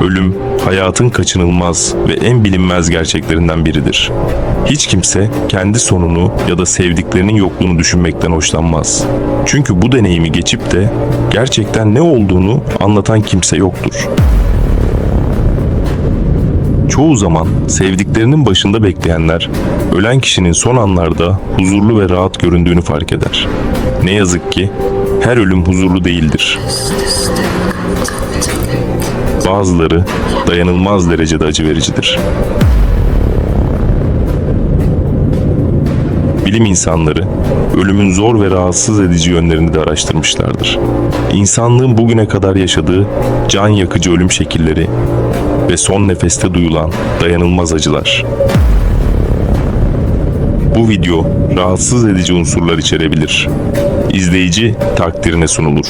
Ölüm, hayatın kaçınılmaz ve en bilinmez gerçeklerinden biridir. Hiç kimse kendi sonunu ya da sevdiklerinin yokluğunu düşünmekten hoşlanmaz. Çünkü bu deneyimi geçip de gerçekten ne olduğunu anlatan kimse yoktur. Çoğu zaman sevdiklerinin başında bekleyenler ölen kişinin son anlarda huzurlu ve rahat göründüğünü fark eder. Ne yazık ki her ölüm huzurlu değildir. Bazıları dayanılmaz derecede acı vericidir. Bilim insanları ölümün zor ve rahatsız edici yönlerini de araştırmışlardır. İnsanlığın bugüne kadar yaşadığı can yakıcı ölüm şekilleri ve son nefeste duyulan dayanılmaz acılar. Bu video rahatsız edici unsurlar içerebilir. İzleyici takdirine sunulur.